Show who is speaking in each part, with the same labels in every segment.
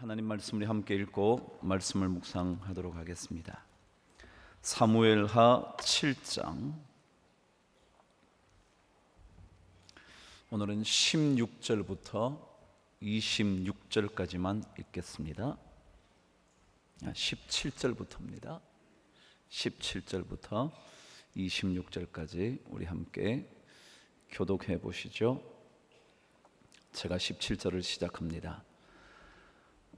Speaker 1: 하나님 말씀을 함께 읽고 말씀을 묵상하도록 하겠습니다. 사무엘하 7장 오늘은 16절부터 26절까지만 읽겠습니다. 17절부터입니다. 17절부터 26절까지 우리 함께 교독해 보시죠. 제가 17절을 시작합니다.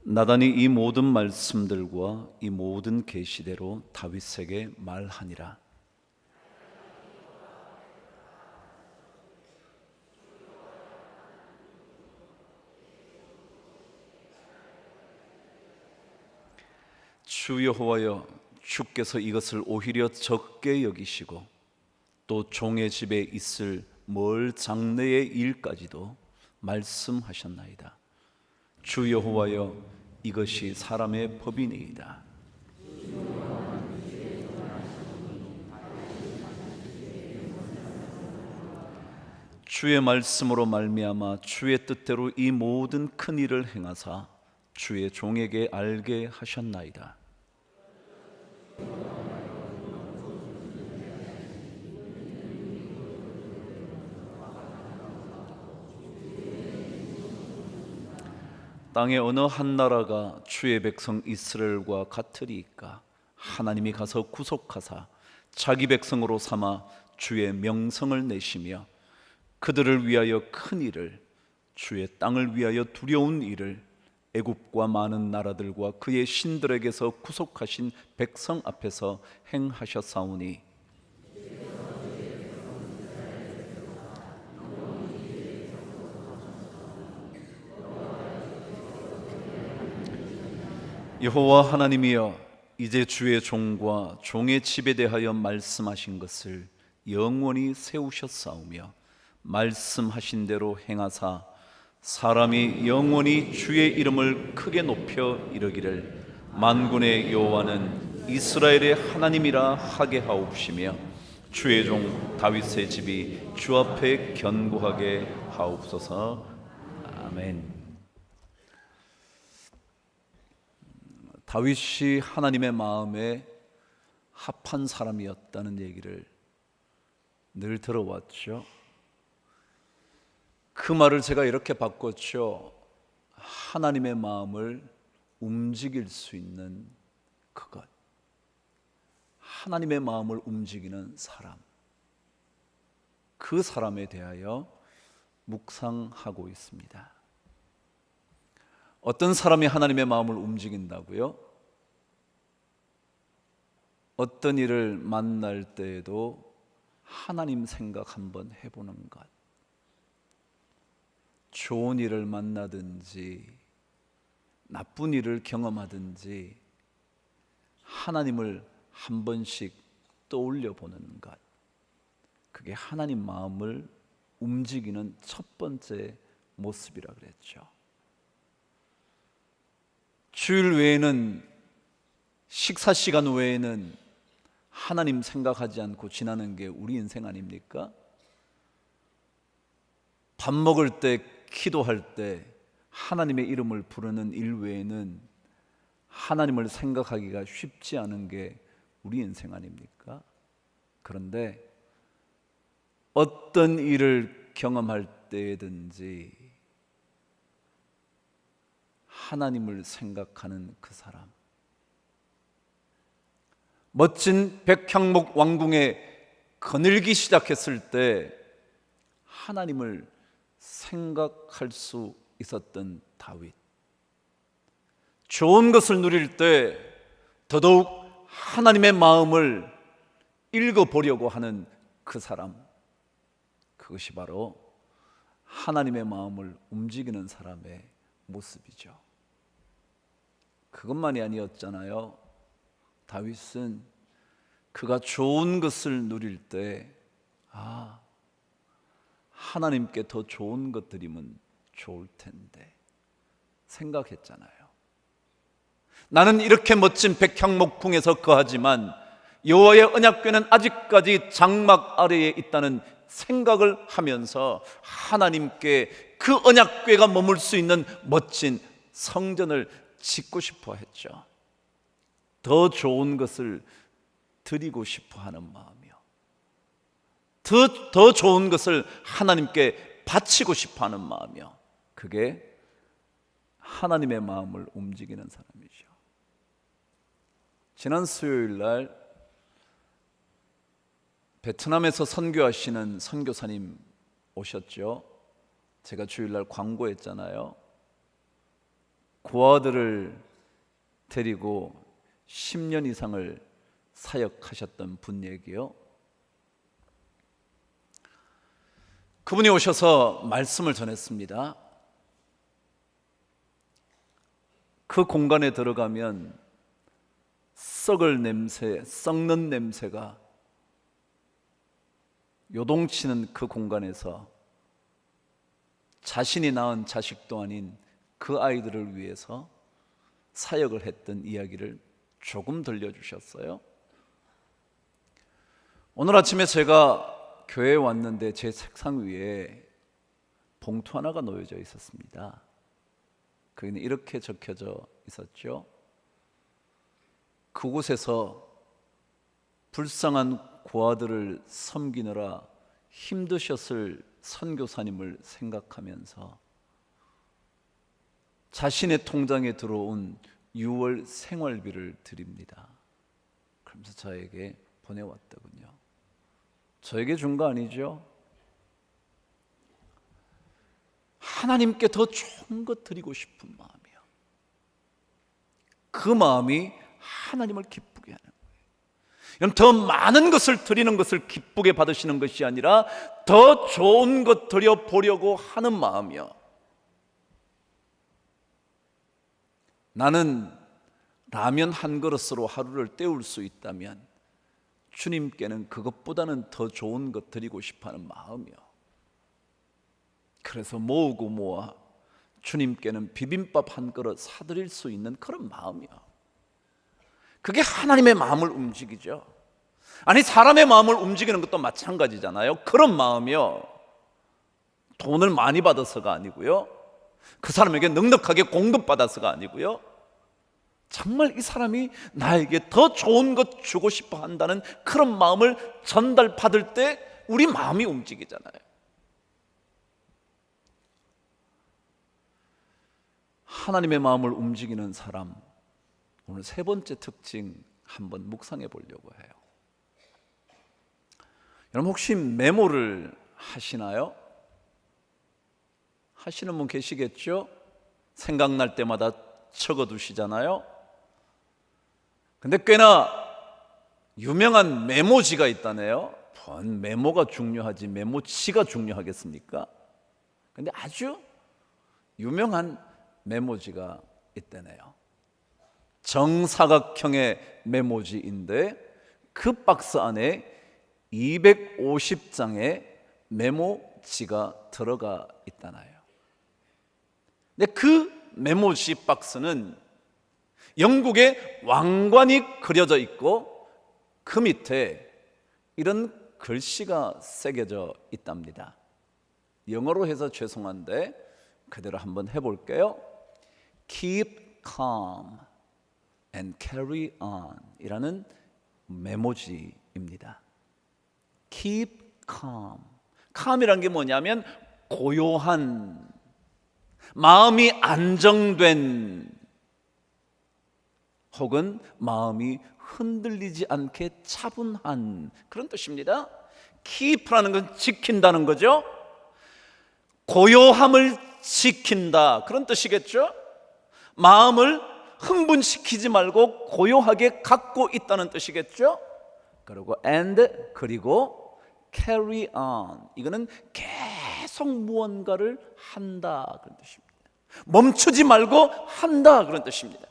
Speaker 1: 나단이 이 모든 말씀들과 이 모든 계시대로 다윗에게 말하니라. 주 여호와여 주께서 이것을 오히려 적게 여기시고 또 종의 집에 있을 멀 장래의 일까지도 말씀하셨나이다. 주 여호와여 이것이 사람의 법이니이다. 주의 말씀으로 말미암아 주의 뜻대로 이 모든 큰 일을 행하사 주의 종에게 알게 하셨나이다. 땅의 어느 한 나라가 주의 백성 이스라엘과 같으리이까? 하나님이 가서 구속하사 자기 백성으로 삼아 주의 명성을 내시며 그들을 위하여 큰 일을 주의 땅을 위하여 두려운 일을 애굽과 많은 나라들과 그의 신들에게서 구속하신 백성 앞에서 행하셨사오니 여호와 하나님이여 이제 주의 종과 종의 집에 대하여 말씀하신 것을 영원히 세우셨사오며 말씀하신 대로 행하사 사람이 영원히 주의 이름을 크게 높여 이르기를 만군의 여호와는 이스라엘의 하나님이라 하게 하옵시며 주의 종 다윗의 집이 주 앞에 견고하게 하옵소서 아멘. 다윗이 하나님의 마음에 합한 사람이었다는 얘기를 늘 들어왔죠. 그 말을 제가 이렇게 바꿨죠. 하나님의 마음을 움직일 수 있는 그것. 하나님의 마음을 움직이는 사람. 그 사람에 대하여 묵상하고 있습니다. 어떤 사람이 하나님의 마음을 움직인다고요? 어떤 일을 만날 때에도 하나님 생각 한번 해보는 것. 좋은 일을 만나든지 나쁜 일을 경험하든지 하나님을 한 번씩 떠올려 보는 것. 그게 하나님 마음을 움직이는 첫 번째 모습이라 그랬죠. 주일 외에는 식사 시간 외에는 하나님 생각하지 않고 지나는 게 우리 인생 아닙니까? 밥 먹을 때, 기도할 때 하나님의 이름을 부르는 일 외에는 하나님을 생각하기가 쉽지 않은 게 우리 인생 아닙니까? 그런데 어떤 일을 경험할 때든지 하나님을 생각하는 그 사람. 멋진 백향목 왕궁에 거닐기 시작했을 때 하나님을 생각할 수 있었던 다윗. 좋은 것을 누릴 때 더더욱 하나님의 마음을 읽어보려고 하는 그 사람. 그것이 바로 하나님의 마음을 움직이는 사람의 모습이죠. 그것만이 아니었잖아요. 다윗은 그가 좋은 것을 누릴 때, 아, 하나님께 더 좋은 것들이면 좋을 텐데 생각했잖아요. 나는 이렇게 멋진 백향목궁에서 거하지만 여호와의 언약궤는 아직까지 장막 아래에 있다는 생각을 하면서 하나님께 그 언약궤가 머물 수 있는 멋진 성전을 짓고 싶어 했죠. 더 좋은 것을 드리고 싶어 하는 마음이요. 더, 더 좋은 것을 하나님께 바치고 싶어 하는 마음이요. 그게 하나님의 마음을 움직이는 사람이죠. 지난 수요일 날 베트남에서 선교하시는 선교사님 오셨죠. 제가 주일날 광고했잖아요. 고아들을 데리고 10년 이상을 사역하셨던 분 얘기요. 그분이 오셔서 말씀을 전했습니다. 그 공간에 들어가면 썩을 냄새, 썩는 냄새가 요동치는 그 공간에서 자신이 낳은 자식도 아닌 그 아이들을 위해서 사역을 했던 이야기를 조금 들려주셨어요. 오늘 아침에 제가 교회에 왔는데 제 책상 위에 봉투 하나가 놓여져 있었습니다. 거기는 이렇게 적혀져 있었죠. 그곳에서 불쌍한 고아들을 섬기느라 힘드셨을 선교사님을 생각하면서 자신의 통장에 들어온 6월 생활비를 드립니다. 그러면서 저에게 보내왔더군요. 저에게 준 거 아니죠? 하나님께 더 좋은 것 드리고 싶은 마음이요. 그 마음이 하나님을 기쁘게 하는 거예요. 그럼 더 많은 것을 드리는 것을 기쁘게 받으시는 것이 아니라 더 좋은 것 드려 보려고 하는 마음이요. 나는 라면 한 그릇으로 하루를 때울 수 있다면 주님께는 그것보다는 더 좋은 것 드리고 싶어 하는 마음이요. 그래서 모으고 모아 주님께는 비빔밥 한 그릇 사드릴 수 있는 그런 마음이요. 그게 하나님의 마음을 움직이죠. 아니, 사람의 마음을 움직이는 것도 마찬가지잖아요. 그런 마음이요. 돈을 많이 받아서가 아니고요. 그 사람에게 넉넉하게 공급받아서가 아니고요. 정말 이 사람이 나에게 더 좋은 것 주고 싶어 한다는 그런 마음을 전달받을 때 우리 마음이 움직이잖아요. 하나님의 마음을 움직이는 사람 오늘 세 번째 특징 한번 묵상해 보려고 해요. 여러분 혹시 메모를 하시나요? 하시는 분 계시겠죠? 생각날 때마다 적어 두시잖아요. 근데 꽤나 유명한 메모지가 있다네요. 번 메모가 중요하지 메모치가 중요하겠습니까? 근데 아주 유명한 메모지가 있다네요. 정사각형의 메모지인데 그 박스 안에 250장의 메모지가 들어가 있다나요. 근데 그 메모지 박스는 영국의 왕관이 그려져 있고 그 밑에 이런 글씨가 새겨져 있답니다. 영어로 해서 죄송한데 그대로 한번 해볼게요. Keep calm and carry on 이라는 메모지입니다. Keep calm. calm이란 게 뭐냐면 고요한 마음이 안정된 혹은 마음이 흔들리지 않게 차분한 그런 뜻입니다. keep라는 건 지킨다는 거죠. 고요함을 지킨다 그런 뜻이겠죠. 마음을 흥분시키지 말고 고요하게 갖고 있다는 뜻이겠죠. 그리고 and 그리고 carry on 이거는 계속 무언가를 한다 그런 뜻입니다. 멈추지 말고 한다 그런 뜻입니다.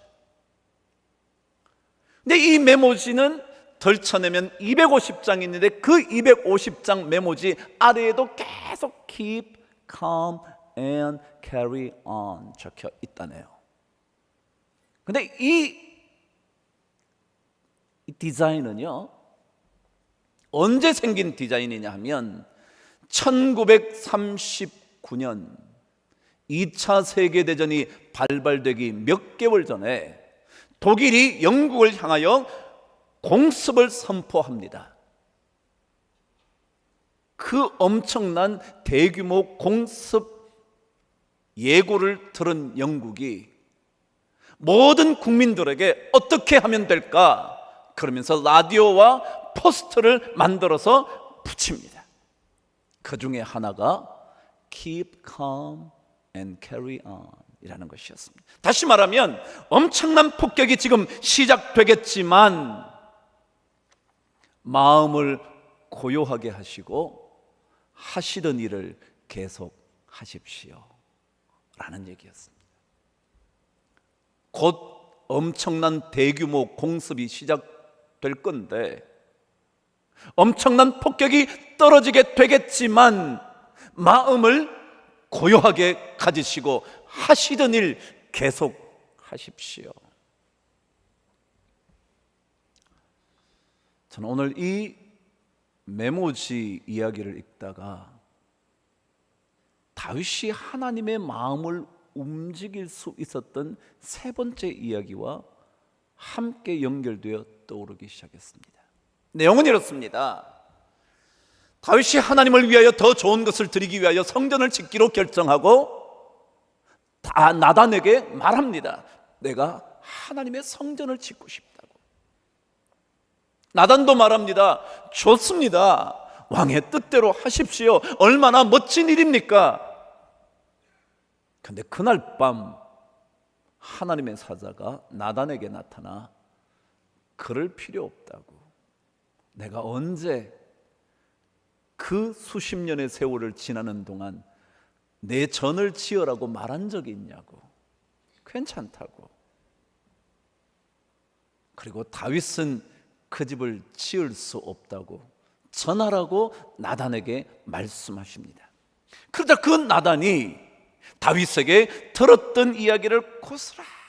Speaker 1: 근데 이 메모지는 덜쳐내면 250장이 있는데 그 250장 메모지 아래에도 계속 keep calm and carry on 적혀 있다네요. 근데 이, 이 디자인은요, 언제 생긴 디자인이냐 하면 1939년 2차 세계대전이 발발되기 몇 개월 전에 독일이 영국을 향하여 공습을 선포합니다. 그 엄청난 대규모 공습 예고를 들은 영국이 모든 국민들에게 어떻게 하면 될까? 그러면서 라디오와 포스터를 만들어서 붙입니다. 그 중에 하나가 Keep calm and carry on 이라는 것이었습니다. 다시 말하면 엄청난 폭격이 지금 시작되겠지만 마음을 고요하게 하시고 하시던 일을 계속 하십시오. 라는 얘기였습니다. 곧 엄청난 대규모 공습이 시작될 건데 엄청난 폭격이 떨어지게 되겠지만 마음을 고요하게 가지시고 하시던 일 계속 하십시오. 저는 오늘 이 메모지 이야기를 읽다가 다윗이 하나님의 마음을 움직일 수 있었던 세 번째 이야기와 함께 연결되어 떠오르기 시작했습니다. 내용은 이렇습니다. 다윗이 하나님을 위하여 더 좋은 것을 드리기 위하여 성전을 짓기로 결정하고 다 나단에게 말합니다. 내가 하나님의 성전을 짓고 싶다고. 나단도 말합니다. 좋습니다. 왕의 뜻대로 하십시오. 얼마나 멋진 일입니까? 근데 그날 밤 하나님의 사자가 나단에게 나타나 그럴 필요 없다고. 내가 언제 그 수십 년의 세월을 지나는 동안 내 전을 지어라고 말한 적이 있냐고. 괜찮다고. 그리고 다윗은 그 집을 지을 수 없다고 전하라고 나단에게 말씀하십니다. 그러자 그 나단이 다윗에게 들었던 이야기를 고스란히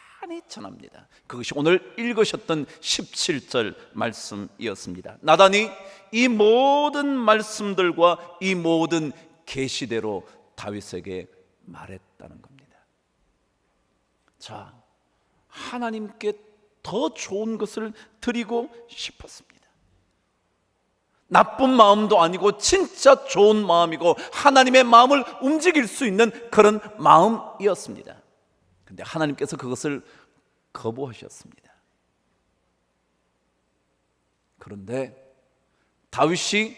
Speaker 1: 전합니다. 그것이 오늘 읽으셨던 17절 말씀이었습니다. 나단이 이 모든 말씀들과 이 모든 계시대로 다윗에게 말했다는 겁니다. 자, 하나님께 더 좋은 것을 드리고 싶었습니다. 나쁜 마음도 아니고 진짜 좋은 마음이고 하나님의 마음을 움직일 수 있는 그런 마음이었습니다. 근데 하나님께서 그것을 거부하셨습니다. 그런데 다윗이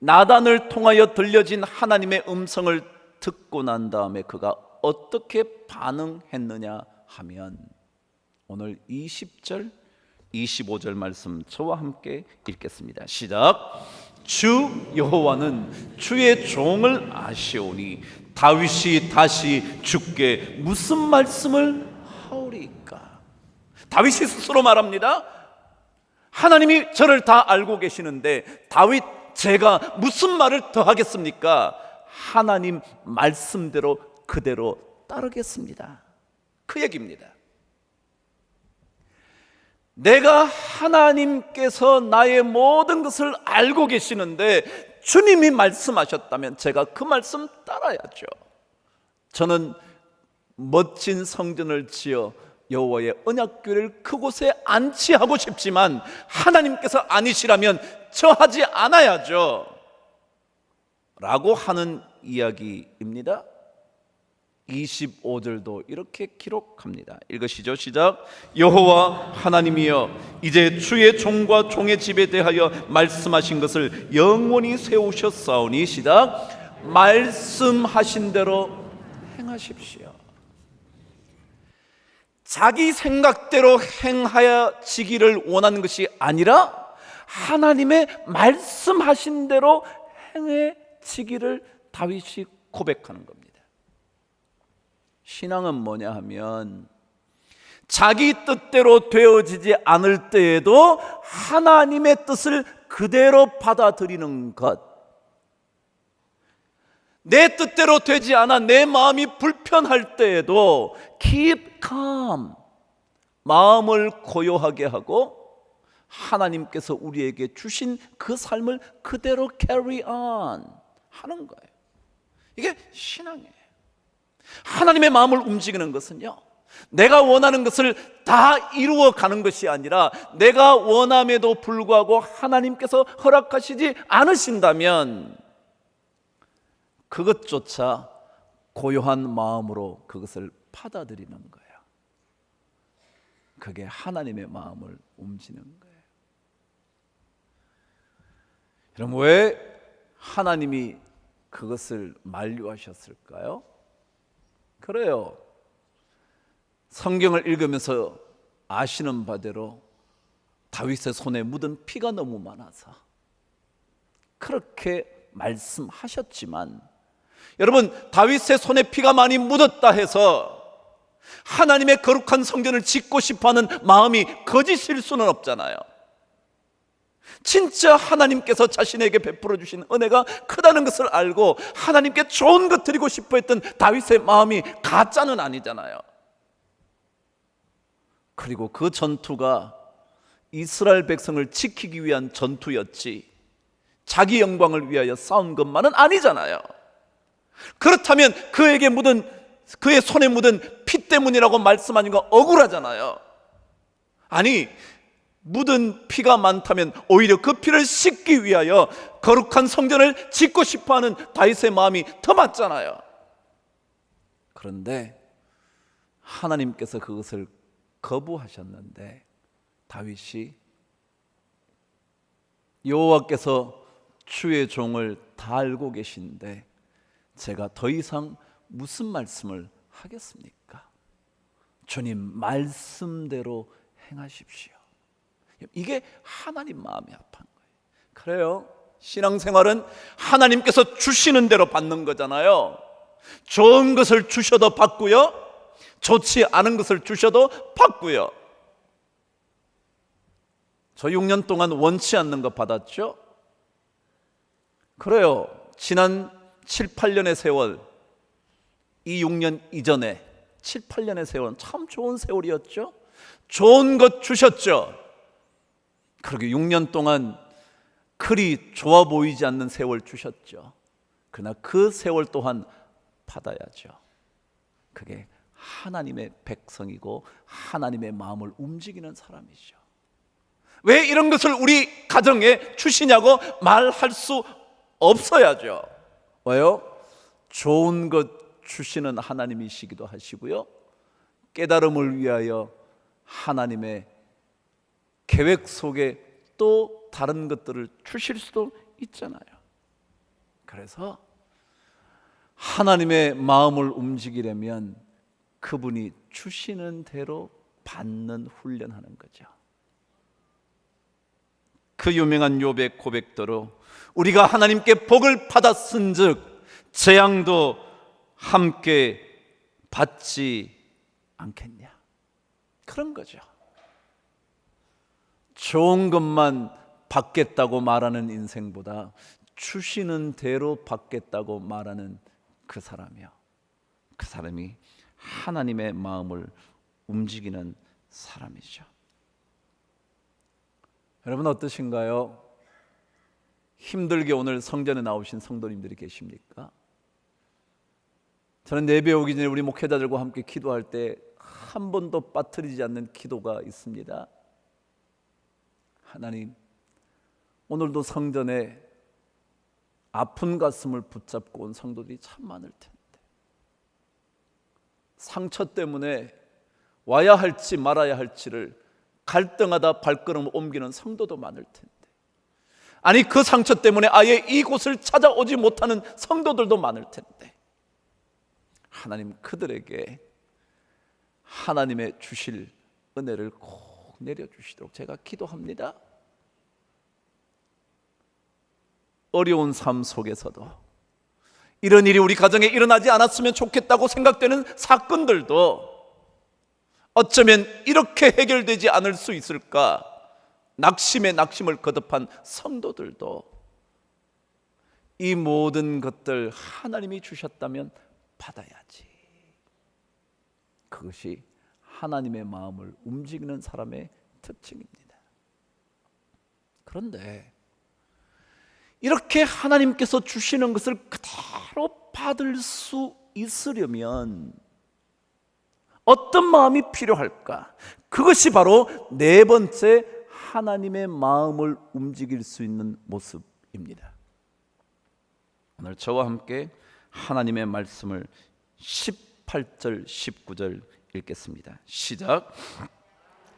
Speaker 1: 나단을 통하여 들려진 하나님의 음성을 듣고 난 다음에 그가 어떻게 반응했느냐 하면 오늘 20절 25절 말씀 저와 함께 읽겠습니다. 시작. 주 여호와는 주의 종을 아시오니 다윗이 다시 주께 무슨 말씀을? 다윗이 스스로 말합니다. 하나님이 저를 다 알고 계시는데 다윗 제가 무슨 말을 더 하겠습니까? 하나님 말씀대로 그대로 따르겠습니다. 그 얘기입니다. 내가 하나님께서 나의 모든 것을 알고 계시는데 주님이 말씀하셨다면 제가 그 말씀 따라야죠. 저는 멋진 성전을 지어 여호와의 언약궤를 그곳에 안치하고 싶지만 하나님께서 아니시라면 저 하지 않아야죠. 라고 하는 이야기입니다. 25절도 이렇게 기록합니다. 읽으시죠. 시작. 여호와 하나님이여 이제 주의 종과 종의 집에 대하여 말씀하신 것을 영원히 세우셨사오니 시작. 말씀하신 대로 행하십시오. 자기 생각대로 행하여지기를 원하는 것이 아니라 하나님의 말씀하신 대로 행해지기를 다윗이 고백하는 겁니다. 신앙은 뭐냐 하면 자기 뜻대로 되어지지 않을 때에도 하나님의 뜻을 그대로 받아들이는 것. 내 뜻대로 되지 않아 내 마음이 불편할 때에도 keep calm. 마음을 고요하게 하고 하나님께서 우리에게 주신 그 삶을 그대로 carry on 하는 거예요. 이게 신앙이에요. 하나님의 마음을 움직이는 것은요. 내가 원하는 것을 다 이루어 가는 것이 아니라 내가 원함에도 불구하고 하나님께서 허락하시지 않으신다면 그것조차 고요한 마음으로 그것을 받아들이는 거예요. 그게 하나님의 마음을 움직이는 거예요. 여러분 왜 하나님이 그것을 만류하셨을까요? 그래요. 성경을 읽으면서 아시는 바대로 다윗의 손에 묻은 피가 너무 많아서 그렇게 말씀하셨지만 여러분 다윗의 손에 피가 많이 묻었다 해서 하나님의 거룩한 성전을 짓고 싶어하는 마음이 거짓일 수는 없잖아요. 진짜 하나님께서 자신에게 베풀어 주신 은혜가 크다는 것을 알고 하나님께 좋은 것 드리고 싶어 했던 다윗의 마음이 가짜는 아니잖아요. 그리고 그 전투가 이스라엘 백성을 지키기 위한 전투였지 자기 영광을 위하여 싸운 것만은 아니잖아요. 그렇다면 그에게 묻은 그의 손에 묻은 피 때문이라고 말씀하는 건 억울하잖아요. 아니 묻은 피가 많다면 오히려 그 피를 씻기 위하여 거룩한 성전을 짓고 싶어하는 다윗의 마음이 더 맞잖아요. 그런데 하나님께서 그것을 거부하셨는데 다윗이 여호와께서 주의 종을 다 알고 계신데 제가 더 이상 무슨 말씀을 하겠습니까? 주님 말씀대로 행하십시오. 이게 하나님 마음이 아픈 거예요. 그래요. 신앙생활은 하나님께서 주시는 대로 받는 거잖아요. 좋은 것을 주셔도 받고요. 좋지 않은 것을 주셔도 받고요. 저 6년 동안 원치 않는 거 받았죠? 그래요. 지난 7, 8년의 세월, 이 6년 이전에 7, 8년의 세월은 참 좋은 세월이었죠? 좋은 것 주셨죠? 그러게 6년 동안 그리 좋아 보이지 않는 세월 주셨죠. 그러나 그 세월 또한 받아야죠. 그게 하나님의 백성이고 하나님의 마음을 움직이는 사람이죠. 왜 이런 것을 우리 가정에 주시냐고 말할 수 없어야죠. 왜요? 좋은 것 주시는 하나님이시기도 하시고요. 깨달음을 위하여 하나님의 계획 속에 또 다른 것들을 주실 수도 있잖아요. 그래서 하나님의 마음을 움직이려면 그분이 주시는 대로 받는 훈련하는 거죠. 그 유명한 요백 고백대로 우리가 하나님께 복을 받았은즉 재앙도 함께 받지 않겠냐 그런 거죠. 좋은 것만 받겠다고 말하는 인생보다 주시는 대로 받겠다고 말하는 그 사람이요. 그 사람이 하나님의 마음을 움직이는 사람이죠. 여러분 어떠신가요? 힘들게 오늘 성전에 나오신 성도님들이 계십니까? 저는 예배 오기 전에 우리 목회자들과 함께 기도할 때 한 번도 빠뜨리지 않는 기도가 있습니다. 하나님, 오늘도 성전에 아픈 가슴을 붙잡고 온 성도들이 참 많을 텐데 상처 때문에 와야 할지 말아야 할지를 갈등하다 발걸음을 옮기는 성도도 많을 텐데 아니 그 상처 때문에 아예 이곳을 찾아오지 못하는 성도들도 많을 텐데 하나님 그들에게 하나님의 주실 은혜를 꼭 내려주시도록 제가 기도합니다. 어려운 삶 속에서도 이런 일이 우리 가정에 일어나지 않았으면 좋겠다고 생각되는 사건들도 어쩌면 이렇게 해결되지 않을 수 있을까? 낙심에 낙심을 거듭한 성도들도 이 모든 것들 하나님이 주셨다면 받아야지. 그것이 하나님의 마음을 움직이는 사람의 특징입니다. 그런데 이렇게 하나님께서 주시는 것을 그대로 받을 수 있으려면 어떤 마음이 필요할까? 그것이 바로 네 번째 하나님의 마음을 움직일 수 있는 모습입니다. 오늘 저와 함께 하나님의 말씀을 18절 19절 읽겠습니다. 시작.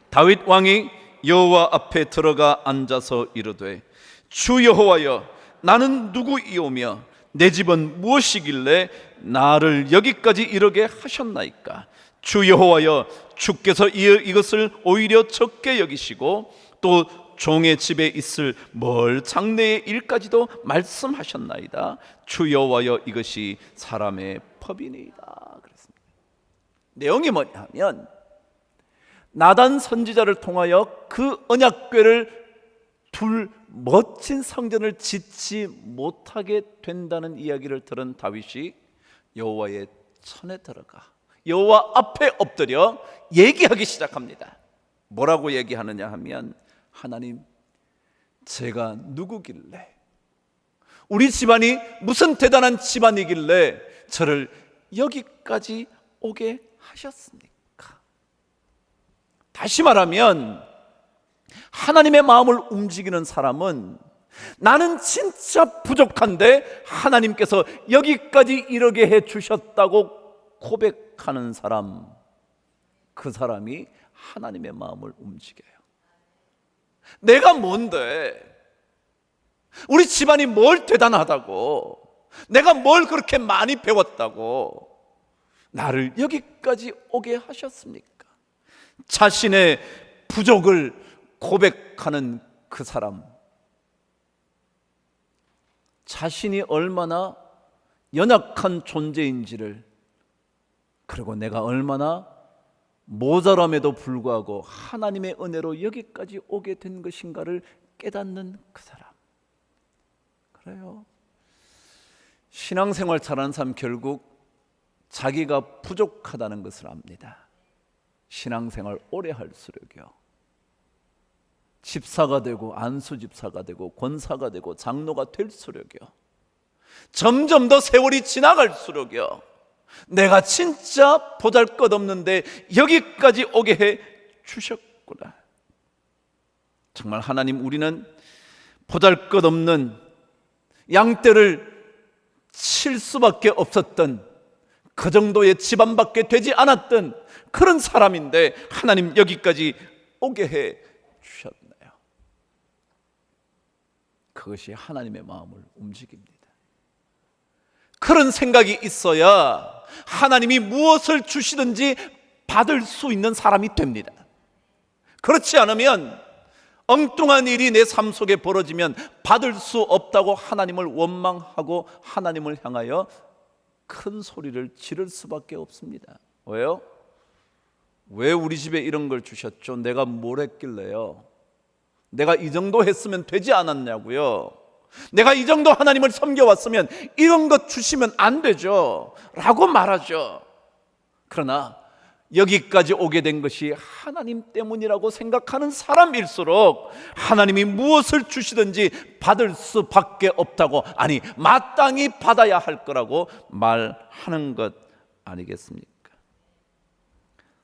Speaker 1: 다윗 왕이 여호와 앞에 들어가 앉아서 이르되 주 여호와여 나는 누구이오며 내 집은 무엇이길래 나를 여기까지 이르게 하셨나이까 주 여호와여 주께서 이, 이것을 오히려 적게 여기시고 또 종의 집에 있을 멀 장래의 일까지도 말씀하셨나이다. 주 여호와여 이것이 사람의 법이니이다. 그랬습니다. 내용이 뭐냐 하면 나단 선지자를 통하여 그 언약궤를 둘 멋진 성전을 짓지 못하게 된다는 이야기를 들은 다윗이 여호와의 천에 들어가 여호와 앞에 엎드려 얘기하기 시작합니다. 뭐라고 얘기하느냐 하면 하나님 제가 누구길래 우리 집안이 무슨 대단한 집안이길래 저를 여기까지 오게 하셨습니까? 다시 말하면 하나님의 마음을 움직이는 사람은 나는 진짜 부족한데 하나님께서 여기까지 이르게 해 주셨다고 고백 하는 사람 그 사람이 하나님의 마음을 움직여요. 내가 뭔데? 우리 집안이 뭘 대단하다고? 내가 뭘 그렇게 많이 배웠다고? 나를 여기까지 오게 하셨습니까? 자신의 부족을 고백하는 그 사람. 자신이 얼마나 연약한 존재인지를 그리고 내가 얼마나 모자람에도 불구하고 하나님의 은혜로 여기까지 오게 된 것인가를 깨닫는 그 사람. 그래요. 신앙생활 잘하는 사람 결국 자기가 부족하다는 것을 압니다. 신앙생활 오래 할수록요. 집사가 되고 안수 집사가 되고 권사가 되고 장로가 될수록요. 점점 더 세월이 지나갈수록요. 내가 진짜 보잘 것 없는데 여기까지 오게 해 주셨구나. 정말 하나님 우리는 보잘 것 없는 양떼를 칠 수밖에 없었던 그 정도의 집안밖에 되지 않았던 그런 사람인데 하나님 여기까지 오게 해 주셨나요? 그것이 하나님의 마음을 움직입니다. 그런 생각이 있어야 하나님이 무엇을 주시든지 받을 수 있는 사람이 됩니다. 그렇지 않으면 엉뚱한 일이 내 삶 속에 벌어지면 받을 수 없다고 하나님을 원망하고 하나님을 향하여 큰 소리를 지를 수밖에 없습니다. 왜요? 왜 우리 집에 이런 걸 주셨죠? 내가 뭘 했길래요? 내가 이 정도 했으면 되지 않았냐고요? 내가 이 정도 하나님을 섬겨왔으면 이런 것 주시면 안 되죠. 라고 말하죠. 그러나 여기까지 오게 된 것이 하나님 때문이라고 생각하는 사람일수록 하나님이 무엇을 주시든지 받을 수밖에 없다고 아니 마땅히 받아야 할 거라고 말하는 것 아니겠습니까?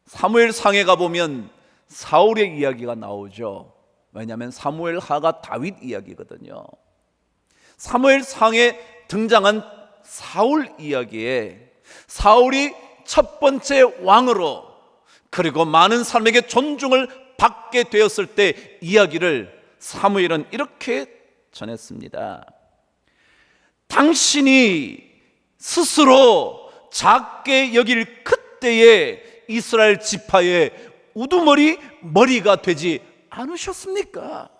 Speaker 1: 사무엘 상에 가 보면 사울의 이야기가 나오죠. 왜냐하면 사무엘 하가 다윗 이야기거든요. 사무엘 상에 등장한 사울 이야기에 사울이 첫 번째 왕으로 그리고 많은 사람에게 존중을 받게 되었을 때 이야기를 사무엘은 이렇게 전했습니다. 당신이 스스로 작게 여길 그때에 이스라엘 지파의 우두머리 머리가 되지 않으셨습니까?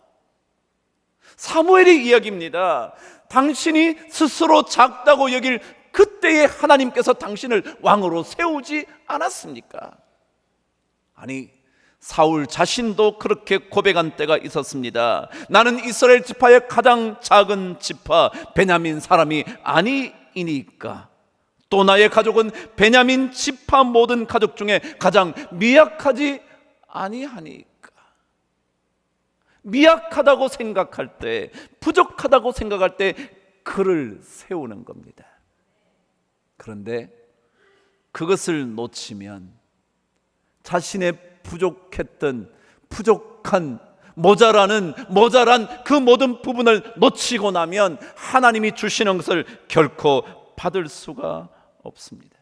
Speaker 1: 사무엘의 이야기입니다. 당신이 스스로 작다고 여길 그때에 하나님께서 당신을 왕으로 세우지 않았습니까? 아니, 사울 자신도 그렇게 고백한 때가 있었습니다. 나는 이스라엘 지파의 가장 작은 지파 베냐민 사람이 아니이니까. 또 나의 가족은 베냐민 지파 모든 가족 중에 가장 미약하지 아니하니까. 미약하다고 생각할 때, 부족하다고 생각할 때 그를 세우는 겁니다. 그런데 그것을 놓치면 자신의 부족했던 부족한 모자라는 모자란 그 모든 부분을 놓치고 나면 하나님이 주시는 것을 결코 받을 수가 없습니다.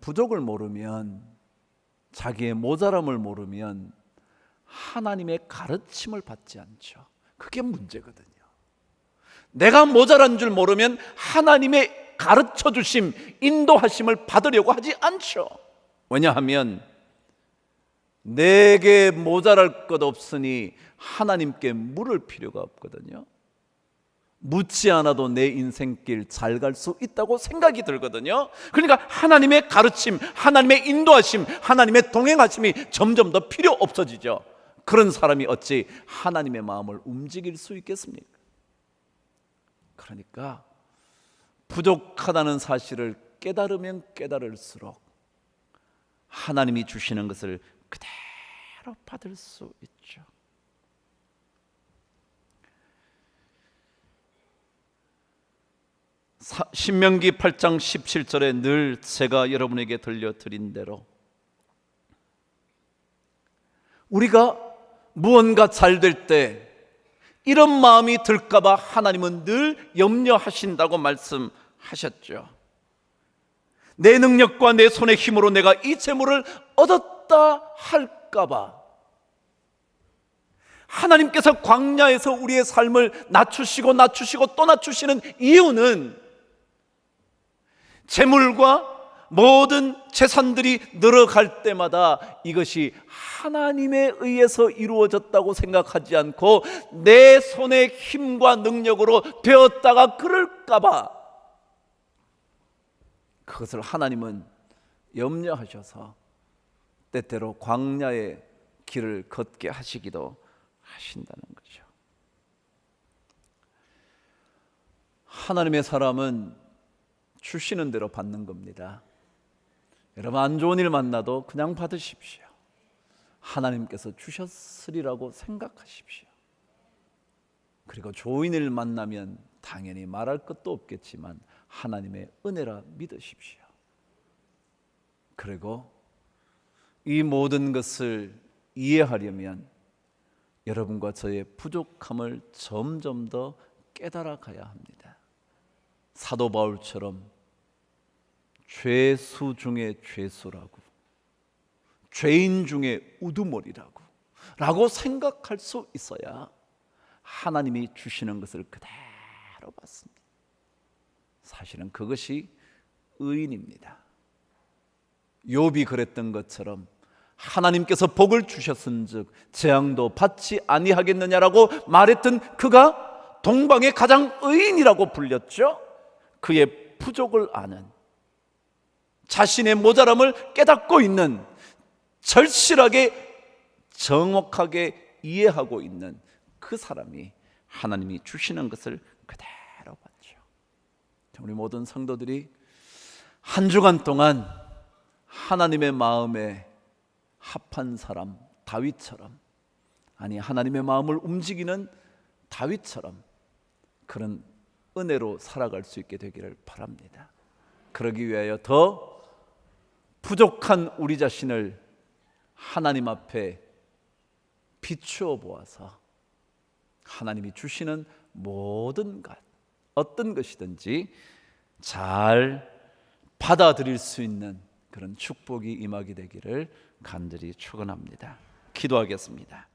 Speaker 1: 부족을 모르면 자기의 모자람을 모르면 하나님의 가르침을 받지 않죠. 그게 문제거든요. 내가 모자란 줄 모르면 하나님의 가르쳐 주심, 인도하심을 받으려고 하지 않죠. 왜냐하면 내게 모자랄 것 없으니 하나님께 물을 필요가 없거든요. 묻지 않아도 내 인생길 잘 갈 수 있다고 생각이 들거든요. 그러니까 하나님의 가르침, 하나님의 인도하심, 하나님의 동행하심이 점점 더 필요 없어지죠. 그런 사람이 어찌 하나님의 마음을 움직일 수 있겠습니까? 그러니까 부족하다는 사실을 깨달으면 깨달을수록 하나님이 주시는 것을 그대로 받을 수 있죠. 사- 신명기 8장 17절에 늘 제가 여러분에게 들려드린 대로 우리가 무언가 잘 될 때 이런 마음이 들까봐 하나님은 늘 염려하신다고 말씀하셨죠. 내 능력과 내 손의 힘으로 내가 이 재물을 얻었다 할까봐 하나님께서 광야에서 우리의 삶을 낮추시고 낮추시고 또 낮추시는 이유는 재물과 모든 재산들이 늘어갈 때마다 이것이 하나님에 의해서 이루어졌다고 생각하지 않고 내 손의 힘과 능력으로 되었다가 그럴까봐 그것을 하나님은 염려하셔서 때때로 광야의 길을 걷게 하시기도 하신다는 거죠. 하나님의 사람은 주시는 대로 받는 겁니다. 여러분 안 좋은 일 만나도 그냥 받으십시오. 하나님께서 주셨으리라고 생각하십시오. 그리고 좋은 일 만나면 당연히 말할 것도 없겠지만 하나님의 은혜라 믿으십시오. 그리고 이 모든 것을 이해하려면 여러분과 저의 부족함을 점점 더 깨달아 가야 합니다. 사도 바울처럼 죄수 중에 죄수라고 죄인 중에 우두머리라고 라고 생각할 수 있어야 하나님이 주시는 것을 그대로 받습니다. 사실은 그것이 의인입니다. 욥이 그랬던 것처럼 하나님께서 복을 주셨은즉 재앙도 받지 아니하겠느냐라고 말했던 그가 동방의 가장 의인이라고 불렸죠. 그의 부족을 아는 자신의 모자람을 깨닫고 있는 절실하게 정확하게 이해하고 있는 그 사람이 하나님이 주시는 것을 그대로 받죠. 우리 모든 성도들이 한 주간 동안 하나님의 마음에 합한 사람 다윗처럼 아니 하나님의 마음을 움직이는 다윗처럼 그런 은혜로 살아갈 수 있게 되기를 바랍니다. 그러기 위하여 더 부족한 우리 자신을 하나님 앞에 비추어 보아서 하나님이 주시는 모든 것 어떤 것이든지 잘 받아들일 수 있는 그런 축복이 임하게 되기를 간절히 축원합니다. 기도하겠습니다.